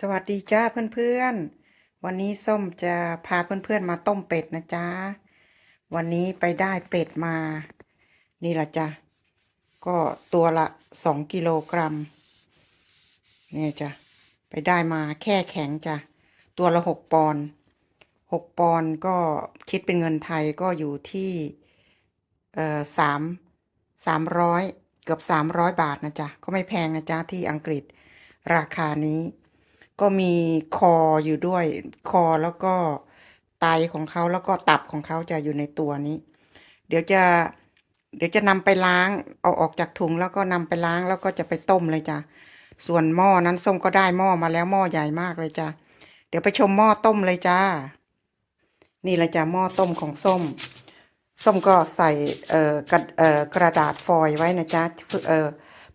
สวัสดีจ้าเพื่อนๆ วันนี้ส้มจะพาเพื่อนๆมาต้มเป็ดนะจ๊ะ วันนี้ไปได้เป็ดมา นี่ละจ้ะ ก็ตัวละสองกิโลกรัม เนี่ยจ้ะ ไปได้มาแค่แข็งจ้ะ ตัวละหกปอนด์หกปอนด์ก็คิดเป็นเงินไทยก็อยู่ที่เอ่อสามสามร้อยเกือบสามร้อยบาทนะจ๊ะ ก็ไม่แพงนะจ๊ะที่อังกฤษราคานี้ ก็มีคออยู่ด้วย คอแล้วก็ไตของเขาแล้วก็ตับของเขาจะอยู่ในตัวนี้ เดี๋ยวจะ เดี๋ยวจะนำไปล้างเอาออกจากถุงแล้วก็นำไปล้างแล้วก็จะไปต้มเลยจ้ะส่วนหม้อนั้นส้มก็ได้หม้อมาแล้วหม้อใหญ่มากเลยจ้ะเดี๋ยวไปชมหม้อต้มเลยจ้า นี่ละจ้ะหม้อต้มของส้ม ส้มก็ใส่เอ่อกระเอ่อกระดาษฟอยล์ไว้นะจ๊ะเพื่อเอ่อ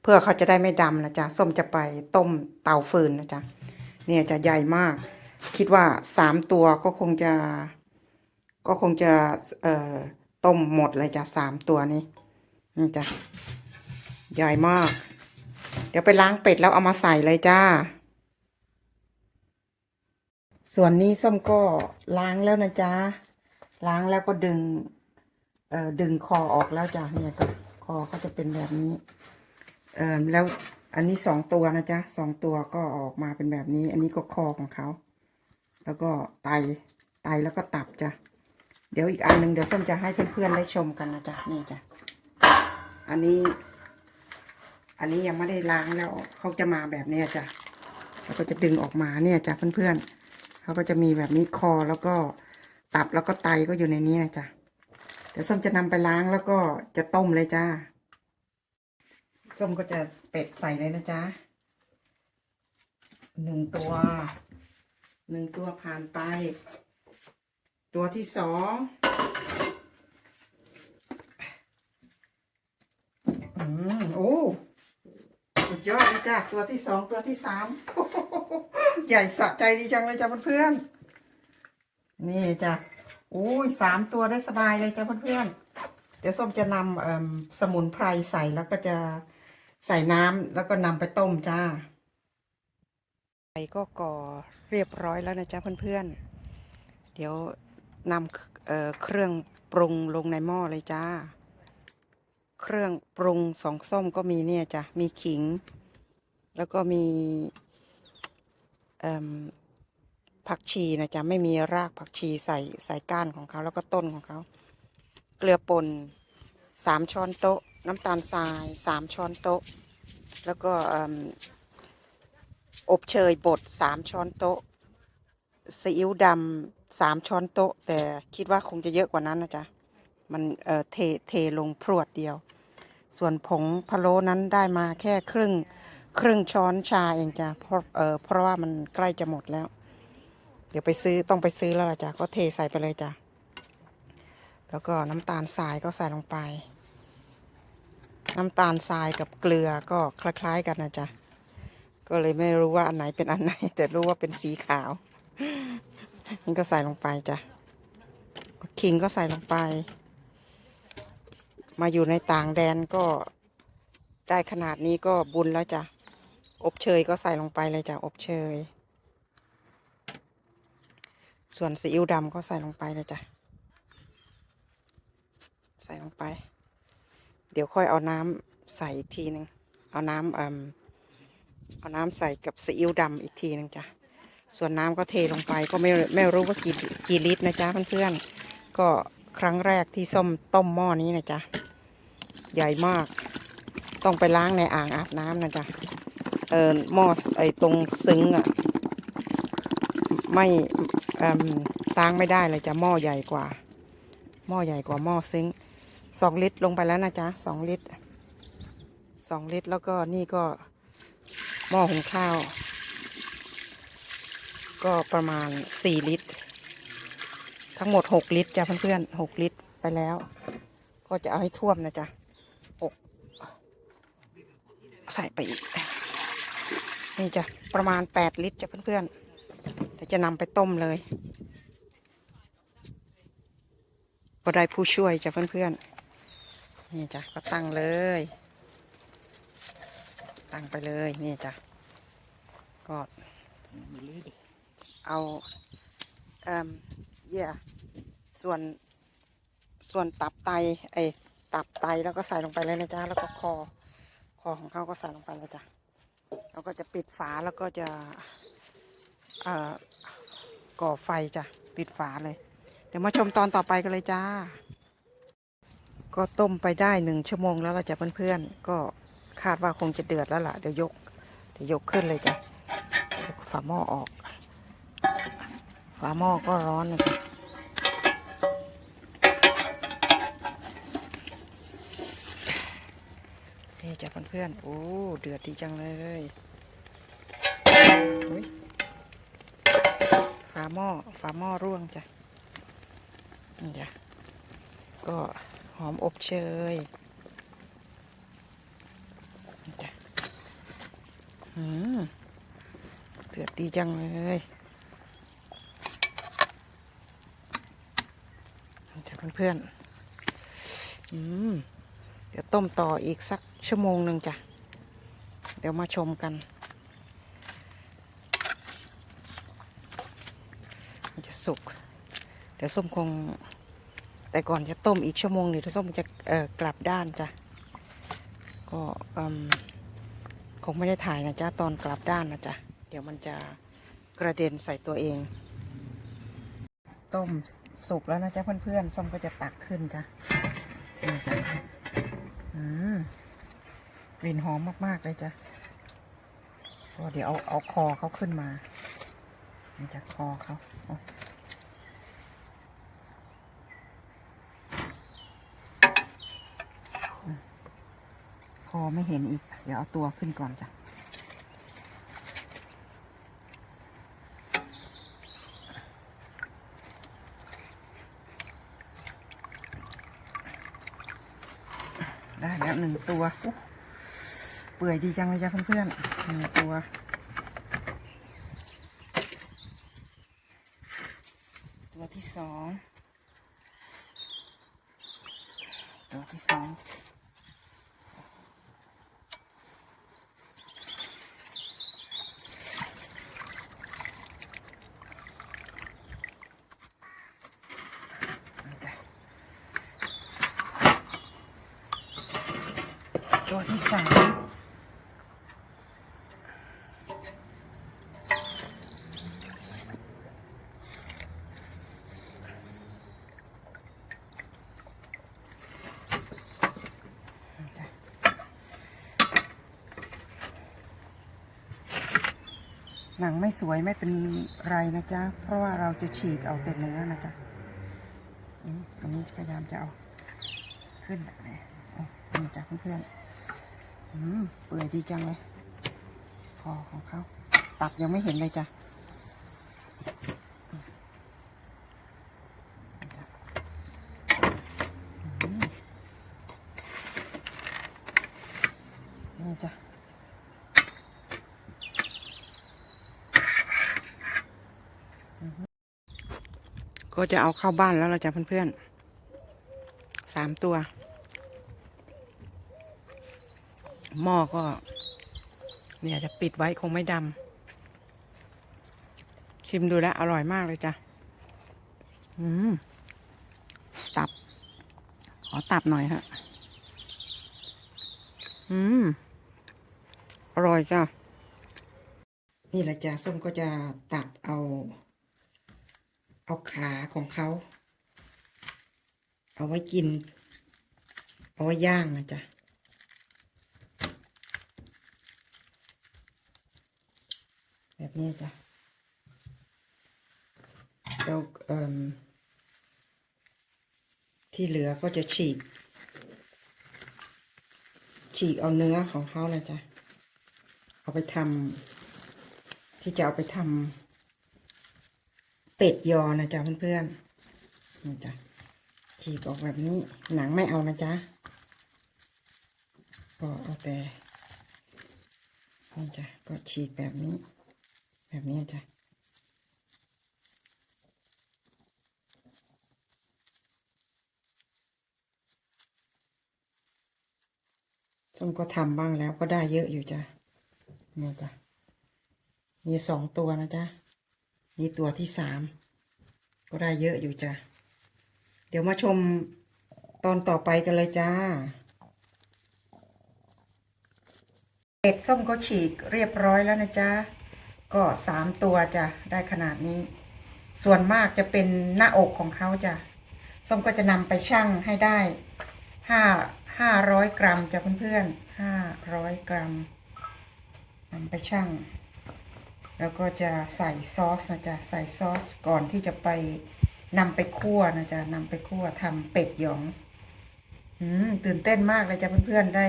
เพื่อเขาจะได้ไม่ดำนะจ๊ะส้มจะไปต้มเตาฟืนนะจ๊ะ เนี่ยจะใหญ่มาก คิดว่าสามตัวก็คงจะ ก็คงจะเอ่อต้มหมดเลยจ้ะสามตัวนี้นี่จ้ะใหญ่มาก เดี๋ยวไปล้างเป็ดแล้วเอามาใส่เลยจ้า ส่วนนี้ส้มก็ล้างแล้วนะจ๊ะล้างแล้วก็ดึง เอ่อดึงคอออกแล้วจ้ะเนี่ยก็คอก็จะเป็นแบบนี้ เอ่อแล้ว อันนี้สองตัวนะจ๊ะสองตัวก็ออกมาเป็นแบบนี้ อันนี้ก็คอของเขา แล้วก็ไต ไตแล้วก็ตับจ้ะ เดี๋ยวอีกอันหนึ่งเดี๋ยวส้มจะให้เพื่อนๆได้ชมกันนะจ๊ะ นี่จ้ะ อันนี้ อันนี้ยังไม่ได้ล้างแล้วเขาจะมาแบบนี้จ้ะ แล้วก็จะดึงออกมาเนี่ยจ้ะเพื่อนๆเขาก็จะมีแบบนี้คอแล้วก็ตับแล้วก็ไตก็อยู่ในนี้นะจ๊ะ เดี๋ยวส้มจะนำไปล้างแล้วก็จะต้มเลยจ้า ส้มก็จะเป็ดใส่เลยนะจ๊ะหนึ่งตัวหนึ่งตัวผ่านไป ตัวที่สองอืมโอ้สุดยอดเลยจ้ะตัวที่สองตัวที่สามใหญ่สะใจดีจังเลยจ้ะเพื่อนๆนี่จ้ะโอ้ยสามตัวได้สบายเลยจ้ะเพื่อนๆเดี๋ยวส้มจะนำสมุนไพรใส่แล้วก็จะ ใส่น้ำแล้วก็นำไปต้มจ้าไฟก็ก่อเรียบร้อยแล้วนะจ๊ะเพื่อนๆ เดี๋ยวนำเเครื่องปรุงลงในหม้อเลยจ้า เครื่องปรุงสองส้มก็มีเนี่ยจ้ะ มีขิง แล้วก็มีผักชีนะจ๊ะ ไม่มีรากผักชีใส่ใส่ก้านของเขาแล้วก็ต้นของเขา เกลือป่นสามช้อนโต๊ะ น้ำตาลทรายสามช้อนโต๊ะ แล้วก็อบเชยบดสามช้อนโต๊ะซีอิ๊วดำสามช้อนโต๊ะ แต่คิดว่าคงจะเยอะกว่านั้นนะจ๊ะ มันเเทเทลงพรวดเดียว ส่วนผงพะโล้นั้นได้มาแค่ครึ่งครึ่งช้อนชาเองจ้ะเพราะเออเพราะว่ามันใกล้จะหมดแล้ว เดี๋ยวไปซื้อต้องไปซื้อแล้วล่ะจ้ะก็เทใส่ไปเลยจ้ะแล้วก็น้ำตาลทรายก็ใส่ลงไป น้ำตาลทรายกับเกลือก็คล้ายๆกันนะจ๊ะ ก็เลยไม่รู้ว่าอันไหนเป็นอันไหน แต่รู้ว่าเป็นสีขาวนี่ก็ใส่ลงไปจ้ะขิงก็ใส่ลงไป มาอยู่ในต่างแดนก็ได้ขนาดนี้ก็บุญแล้วจ้ะ อบเชยก็ใส่ลงไปเลยจ้ะ อบเชย ส่วนซีอิ๊วดำก็ใส่ลงไปเลยจ้ะ ใส่ลงไป เดี๋ยวค่อยเอาน้ำใส่อีกทีหนึ่งเอาน้ำเอ่มเอาน้ำใส่กับซีอิ๊วดำอีกทีหนึ่งจ้ะส่วนน้ำก็เทลงไปก็ไม่ไม่รู้ว่ากี่กี่ลิตรนะจ๊ะเพื่อนๆก็ครั้งแรกที่ส้มต้มหม้อนี้นะจ๊ะใหญ่มาก ต้องไปล้างในอ่างอาบน้ำนะจ๊ะเออหม้อไอตรงซึ้งอะไม่เอ่มล้างไม่ได้เลยจ้ะหม้อใหญ่กว่าหม้อใหญ่กว่าหม้อซิง สองลิตรลงไปแล้วนะจ๊ะสองลิตรสองลิตรแล้วก็นี่ก็หม้อหุงข้าว ก็ประมาณสี่ลิตร ทั้งหมดหกลิตรจ้ะเพื่อนๆหกลิตรไปแล้ว ก็จะเอาให้ท่วมนะจ๊ะหกใส่ไปอีก นี่จ้ะประมาณแปดลิตรจ้ะเพื่อนๆเดี๋ยวจะนำไปต้มเลย ก็ได้ผู้ช่วยจ้ะเพื่อนๆ นี่จ้ะก็ตั้งเลย ตั้งไปเลยนี่จ้ะก็เอาเอ่อเย่ส่วนส่วนตับไตไอตับไตแล้วก็ใส่ลงไปเลยนะจ๊ะแล้วก็คอคอของเขาก็ใส่ลงไปเลยจ้ะแล้วก็จะปิดฝาแล้วก็จะเอ่อก่อไฟจ้ะปิดฝาเลย เดี๋ยวมาชมตอนต่อไปกันเลยจ้า ก็ต้มไปได้หนึ่งชั่วโมงแล้วเราจะเพื่อนๆก็คาดว่าคงจะเดือดแล้วล่ะเดี๋ยวยกเดี๋ยวยกขึ้นเลยจ้ะฝาหม้อออก ฝาหม้อก็ร้อนนะจ๊ะนี่จ้ะเพื่อนๆโอ้เดือดดีจังเลยอุ๊ยฝาหม้อฝาหม้อร่วงจ้ะนี่จ้ะก็ หอมอบเชยจ้ะอืมเดือดดีจังเลยจ้ะเพื่อนๆอืมเดี๋ยวต้มต่ออีกสักชั่วโมงหนึ่งจ้ะ เดี๋ยวมาชมกันมันจะสุก เดี๋ยวส้มคง แต่ก่อนจะต้มอีกชั่วโมงหนึ่งถ้าส้มจะกลับด้านจ้ะ ก็คงไม่ได้ถ่ายนะจ๊ะตอนกลับด้านนะจ๊ะ เดี๋ยวมันจะกระเด็นใส่ตัวเอง ต้มสุกแล้วนะจ๊ะเพื่อนๆ ส้มก็จะตักขึ้นจ้ะนี่จ้ะอืมกลิ่นหอมมากๆเลยจ้ะก็เดี๋ยวเอาเอาคอเขาขึ้นมานี่จ้ะคอเขาเอา คอไม่เห็นอีก เดี๋ยวเอาตัวขึ้นก่อนจ้ะได้แล้วหนึ่งตัวเปื่อยดีจังเลยจ้ะเพื่อนๆหนึ่งตัวตัวที่สองตัวที่สอง ตัวที่สามหนังไม่สวยไม่เป็นไรนะจ๊ะ เพราะว่าเราจะฉีกเอาแต่เนื้อนะจ๊ะอันนี้พยายามจะเอาขึ้นแบบนี้อ๋อนี่จ้ะเพื่อนๆ เปื่อยดีจังเลยคอของเขาตับยังไม่เห็นเลยจ้ะนี่จ้ะก็จะเอาเข้าบ้านแล้วเราจะเพื่อนๆสามตัว หม้อก็ เนี่ยจะปิดไว้คงไม่ดำชิมดูแล้ว อร่อยมากเลยจ้ะ อืม ตับ ขอตับหน่อยฮะ อืม อร่อยจ้ะ นี่แหละจ้ะส้มก็จะตัดเอา เอาขาของเขา เอาไว้กิน เอาไว้ย่างนะจ๊ะ แบบ นี้จ้ะแล้วที่เหลือก็จะฉีก ฉีกเอาเนื้อของเขานะจ๊ะ เอาไปทำที่จะเอาไปทำเป็ดยอนะจ๊ะเพื่อนๆนี่จ้ะฉีกออกแบบนี้หนังไม่เอานะจ๊ะก็เอาแต่นี่จ้ะก็ฉีกแบบนี้ แบบนี้จ้ะส้มก็ทำบ้างแล้วก็ได้เยอะอยู่จ้ะเนี่ยจ้ะมีสองตัวนะจ๊ะนี่ตัวที่สามก็ได้เยอะอยู่จ้ะเดี๋ยวมาชมตอนต่อไปกันเลยจ้าเป็ดส้มก็ฉีกเรียบร้อยแล้วนะจ๊ะ ก็สามตัวจะได้ขนาดนี้ ส่วนมากจะเป็นหน้าอกของเขาจะส้มก็จะนำไปชั่งให้ได้ห้าห้าร้อยกรัมจ้ะเพื่อนๆห้าร้อยกรัมนำไปชั่ง แล้วก็จะใส่ซอสนะจ๊ะใส่ซอสก่อนที่จะไปนำไปคั่วนะจ๊ะนำไปคั่วทำเป็ดหยอง อืมตื่นเต้นมากเลยจ้ะเพื่อนๆได้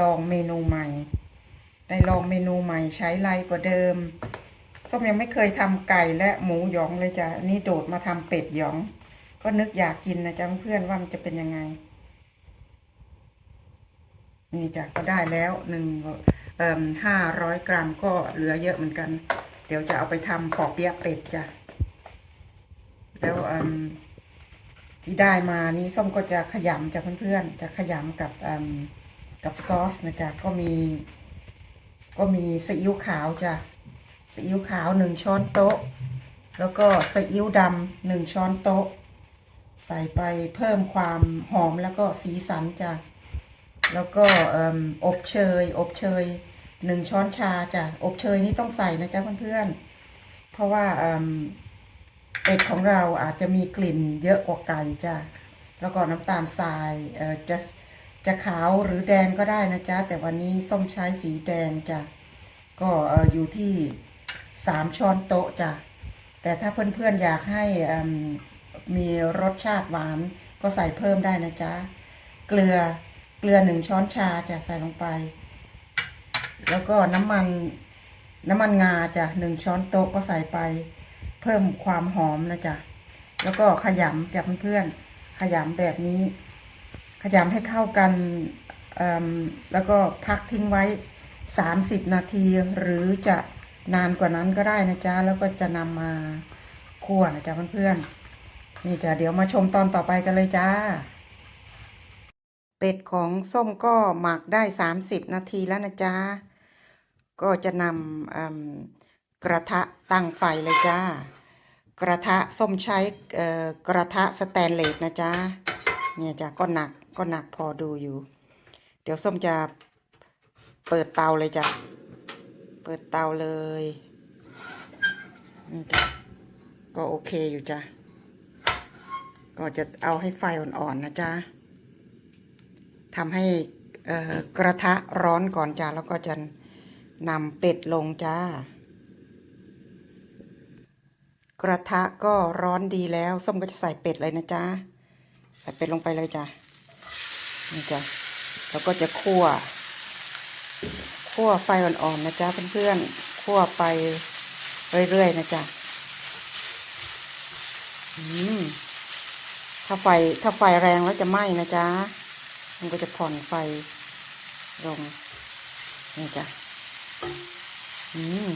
ลองเมนูใหม่ ได้ลองเมนูใหม่ใช้ไรกว่าเดิม ส้มยังไม่เคยทำไก่และหมูหยองเลยจ้ะนี่โดดมาทำเป็ดหยอง ก็นึกอยากกินนะจ๊ะเพื่อนว่ามันจะเป็นยังไง นี่จ้ะก็ได้แล้วหนึ่งเอ่อห้าร้อยกรัมก็เหลือเยอะเหมือนกัน เดี๋ยวจะเอาไปทำปอเปี๊ยะเป็ดจ้ะแล้วเอิ่มที่ได้มานี้ส้มก็จะขยำจ้ะเพื่อนๆ จะขยำกับเอิ่มกับซอสนะจ๊ะก็มี ก็มีซีอิ๊วขาวจ้ะซีอิ๊วขาวหนึ่งช้อนโต๊ะ แล้วก็ซีอิ๊วดำหนึ่งช้อนโต๊ะ ใส่ไปเพิ่มความหอมแล้วก็สีสันจ้ะแล้วก็อบเชย อบเชยหนึ่งช้อนชาจ้ะอบเชยนี่ต้องใส่นะจ๊ะเพื่อนๆ เพราะว่าเออเป็ดของเราอาจจะมีกลิ่นเยอะกว่าไก่จ้ะแล้วก็น้ำตาลทรายเอ่อจะ จะขาวหรือแดงก็ได้นะจ๊ะ แต่วันนี้ส้มใช้สีแดงจ้ะ ก็อยู่ที่สามช้อนโต๊ะจ้ะ แต่ถ้าเพื่อนๆอยากให้มีรสชาติหวานก็ใส่เพิ่มได้นะจ๊ะ เกลือเกลือหนึ่งช้อนชาจะใส่ลงไป แล้วก็น้ำมันน้ำมันงาจ้ะหนึ่งช้อนโต๊ะก็ใส่ไป เพิ่มความหอมนะจ๊ะ แล้วก็ขยำกับเพื่อนๆขยำแบบนี้ ขยำให้เข้ากันแล้วก็พักทิ้งไว้ 30 นาทีหรือจะนานกว่านั้นก็ได้นะจ๊ะ แล้วก็จะนำมาคั่วนะจ๊ะเพื่อนๆนี่จ้ะเดี๋ยวมาชมตอนต่อไปกันเลยจ้า เป็ดของส้มก็หมักได้ 30 นาทีแล้วนะจ๊ะ ก็จะนำกระทะตั้งไฟเลยจ้า กระทะส้มใช้กระทะสแตนเลสนะจ๊ะ เนี่ยจ้ะก็หนักก็หนักพอดูอยู่ เดี๋ยวส้มจะเปิดเตาเลยจ้ะ เปิดเตาเลยนี่จ้ะก็โอเคอยู่จ้ะ ก็จะเอาให้ไฟอ่อนๆนะจ๊ะทำให้กระทะร้อนก่อนจ้าแล้วก็จะนำเป็ดลงจ้า กระทะก็ร้อนดีแล้ว ส้มก็จะใส่เป็ดเลยนะจ๊ะ ใส่เป็ดลงไปเลยจ้ะนี่จ้ะแล้วก็จะคั่ว คั่วไฟอ่อนๆนะจ๊ะเพื่อนๆคั่วไปเรื่อยๆนะจ๊ะอืมถ้าไฟถ้าไฟแรงแล้วจะไหม้นะจ๊ะมันก็จะผ่อนไฟลงนี่จ้ะอืม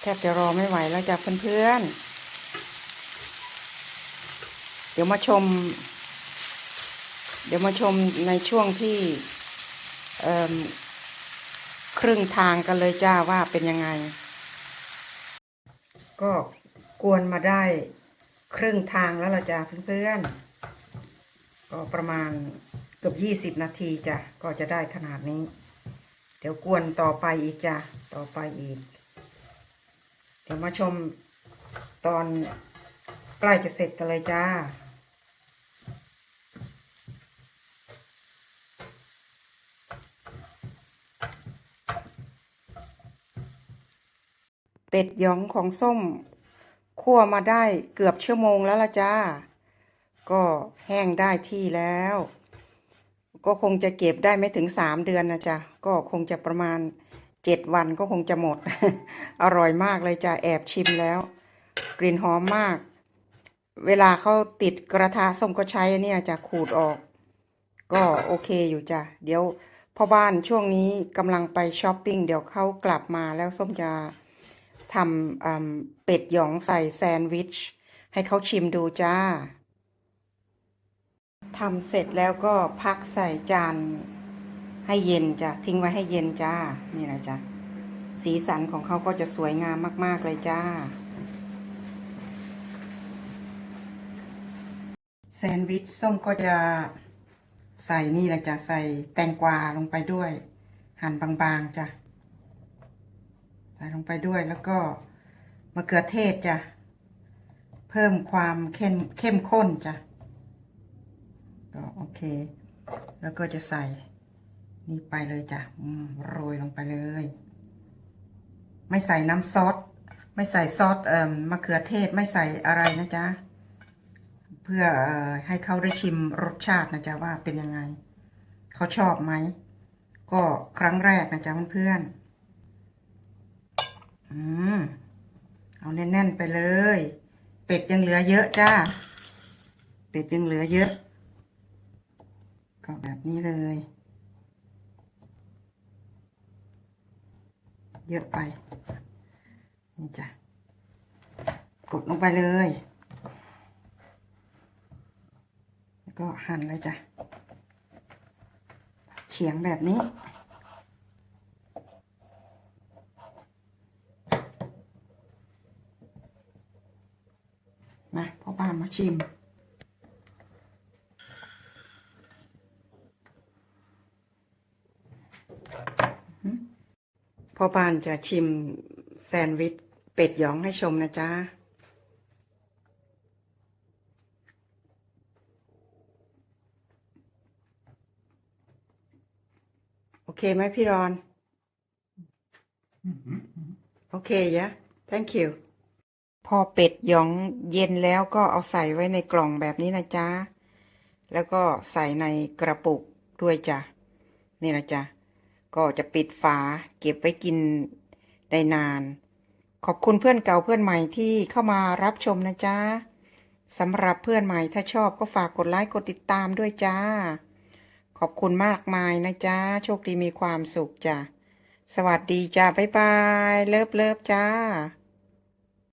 แทบจะรอไม่ไหวแล้วจ้ะเพื่อนๆ เดี๋ยวมาชม เดี๋ยวมาชมในช่วงที่ครึ่งทางกันเลยจ้าว่าเป็นยังไง ก็กวนมาได้ครึ่งทางแล้วล่ะจ้าเพื่อนๆ ก็ประมาณเกือบยี่สิบนาทีจ้ะก็จะได้ขนาดนี้ เดี๋ยวกวนต่อไปอีกจ้ะต่อไปอีก เดี๋ยวมาชมตอนใกล้จะเสร็จกันเลยจ้า เป็ดหยองของส้มคั่วมาได้เกือบชั่วโมงแล้วละจ้า ก็แห้งได้ที่แล้ว ก็คงจะเก็บได้ไม่ถึงสามเดือนนะจ๊ะ ก็คงจะประมาณเจ็ดวันก็คงจะหมด อร่อยมากเลยจ้ะ แอบชิมแล้ว กลิ่นหอมมาก เวลาเขาติดกระทะส้มก็ใช้เนี่ยจะขูดออก ก็โอเคอยู่จ้ะ เดี๋ยวพ่อบ้านช่วงนี้กำลังไปช้อปปิ้งเดี๋ยวเขากลับมาแล้วส้มจะ ทำเป็ดหยองใส่แซนด์วิช ให้เขาชิมดูจ้าทำเสร็จแล้วก็พักใส่จานให้เย็นจ้ะ ทิ้งไว้ให้เย็นจ้า นี่นะจ้ะ สีสันของเขาก็จะสวยงามมาก ๆ เลยจ้า แซนด์วิชส้มก็จะใส่นี่แหละจ้ะ ใส่แตงกวาลงไปด้วย หั่นบาง ๆ จ้ะ ส่ลงไปด้วยแล้วก็มะเขือเทศจ้ะ เพิ่มความเข้มเข้มข้นจ้ะก็โอเค แล้วก็จะใส่ นี่ไปเลยจ้ะอืมโรยลงไปเลย ไม่ใส่น้ำซอสไม่ใส่ซอสเอ่อมะเขือเทศไม่ใส่อะไรนะจ๊ะ เพื่อเอ่อให้เขาได้ชิมรสชาตินะจ๊ะว่าเป็นยังไง เขาชอบไหม ก็ครั้งแรกนะจ๊ะเพื่อนๆ อืมเอาแน่นๆไปเลย เป็ดยังเหลือเยอะจ้า เป็ดยังเหลือเยอะ ก็แบบนี้เลย เยอะไป นี่จ้ะ กดลงไปเลย แล้วก็หั่นเลยจ้ะ เฉียงแบบนี้ มาพ่อบ้าน มาชิมพ่อบ้านจะชิมแซนด์วิช เป็ดหยองให้ชมนะจ๊ะโอเคไหมพี่รอนโอเคยะ thank you พอเป็ดหยองเย็นแล้วก็เอาใส่ไว้ในกล่องแบบนี้นะจ๊ะ แล้วก็ใส่ในกระปุกด้วยจ้ะ นี่นะจ๊ะ ก็จะปิดฝาเก็บไว้กินได้นาน ขอบคุณเพื่อนเก่าเพื่อนใหม่ที่เข้ามารับชมนะจ๊ะสำหรับเพื่อนใหม่ถ้าชอบก็ฝากกดไลค์กดติดตามด้วยจ้า ขอบคุณมากมายนะจ๊ะ โชคดีมีความสุขจ้ะ สวัสดีจ้าบ๊ายบาย เลิฟเลิฟจ้า